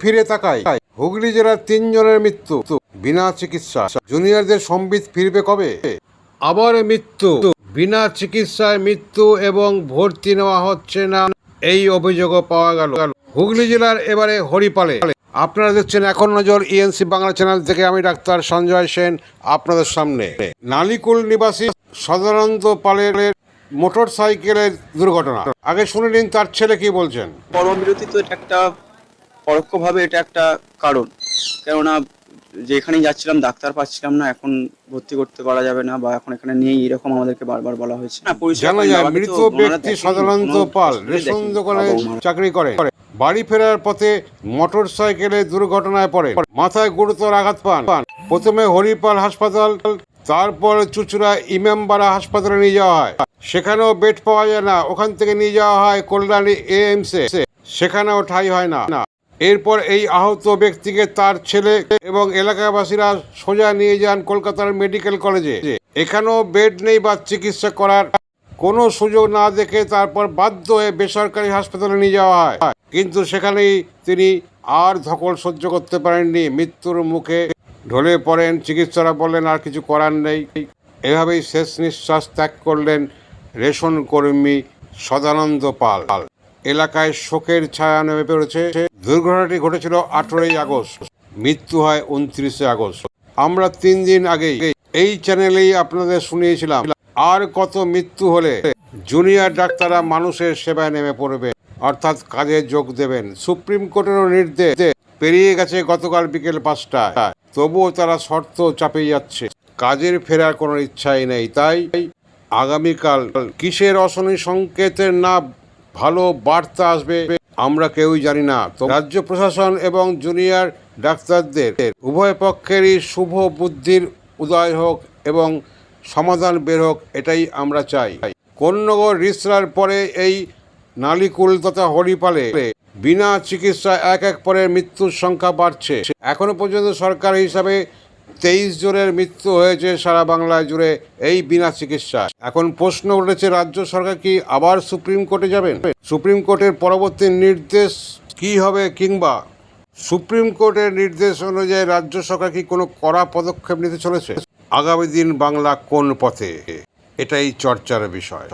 ফিরে তাকাই হুগলি জেলার তিনজনের মৃত্যু। বিনা চিকিৎসা। জুনিয়রদের সম্বিত ফিরবে কবে? আবার মৃত্যু। বিনা চিকিৎসায় মৃত্যু এবং ভর্তি নেওয়া হচ্ছে না। এই অভিযোগও পাওয়া গেল। হুগলি জেলার এবারে হরিপালে। আপনারা দেখছেন এখন নজর ইএনসি বাংলা চ্যানেল থেকে আমি ডাক্তার সঞ্জয় সেন আপনাদের সামনে। নালিকুল নিবাসী সদানন্দ পালের মোটর সাইকেলের দুর্ঘটনা। আগে শুনে নিন তার ছেলে কি বলছেন। কর্মবিরতি তো একটা পরোক্ষভাবে এটা একটা কারণ। কেননা যেখানেই যাচ্ছিলাম ডাক্তার পাচ্ছিলাম না এখন ভর্তি করতে পারা যাবে না বা এখন এখানে নেই এরকম আমাদেরকে বারবার বলা হয়েছে। না পরিচয় জানা যায় মৃত ব্যক্তি কোনো পাল রেশন দোকানে চাকরি করে। বাড়ি ফেরার পথে মোটর সাইকেলে দুর্ঘটনায় পড়ে। মাথায় গুরুতর আঘাত পান। প্রথমে হরিপাল হাসপাতাল তারপর চুচুড়া ইমামবাড়া হাসপাতালে নিয়ে যাওয়া হয়। সেখানেও বেড পাওয়া যায় না ওখান থেকে নিয়ে যাওয়া হয় কল্যাণী এএমসে সেখানেও ঠাই হয় না। এরপর এই আহত ব্যক্তিকে তার ছেলে এবং এলাকাবাসীরা সোজা নিয়ে যান কলকাতার মেডিকেল কলেজে। এখানেও বেড নেই বা চিকিৎসা করার। কোনো সুযোগ না দেখে তারপর বাধ্য হয়ে বেসরকারি হাসপাতালে নিয়ে যাওয়া হয়। কিন্তু সেখানেই তিনি আর ধকল সহ্য করতে পারেননি। মৃত্যুর মুখে ঢলে পড়েন। চিকিৎসকরা বললেন, আর কিছু করার নেই। এভাবেই শেষ নিঃশ্বাস ত্যাগ করলেন রেশন কর্মী সদানন্দ পাল। এলাকায় শোকের ছায়া নেমে পড়েছে। দুর্ঘটনাটি ঘটেছিল আঠেরোই আগস্ট। মৃত্যু হয় উনত্রিশে আগস্ট। আমরা তিন দিন আগেই এই চ্যানেলেই আপনাদের শুনিয়েছিলাম আর কত মৃত্যু হলে জুনিয়র ডাক্তাররা মানুষের সেবায় নেমে পড়বে, অর্থাৎ কাজে যোগ দেবেন। সুপ্রিম কোর্টেরও নির্দেশ পেরিয়ে গেছে গতকাল বিকেল পাঁচটা তবুও তারা শর্ত চাপিয়ে যাচ্ছে। কাজের ফেরার কোনো ইচ্ছাই নেই। তাই আগামীকাল কিসের অশনি সংকেতের না ভালো বার্তা আসবে আমরা কেউই জানি না। তো রাজ্য প্রশাসন এবং জুনিয়র ডাক্তারদের উভয় পক্ষেরই শুভ বুদ্ধির উদয় হোক এবং সমাধান বের হোক, এটাই আমরা চাই। কোন্নগর রিসরার পরে এই নালিকুল তথা হরিপালে বিনা চিকিৎসা এক এক পরে মৃত্যুর সংখ্যা বাড়ছে। এখনও পর্যন্ত সরকার হিসাবে তেইশ জনের মৃত্যু হয়েছে সারা বাংলায় জুড়ে এই বিনা চিকিৎসা এখন প্রশ্ন উঠেছে, রাজ্য সরকার কি আবার সুপ্রিম কোর্টে যাবেন? সুপ্রিম কোর্টের পরবর্তী নির্দেশ কি হবে কিংবা সুপ্রিম কোর্টের নির্দেশ অনুযায়ী রাজ্য সরকার কি কোনো কড়া পদক্ষেপ নিতে চলেছে? আগামী দিন বাংলা কোন পথে? এটাই চর্চার বিষয়।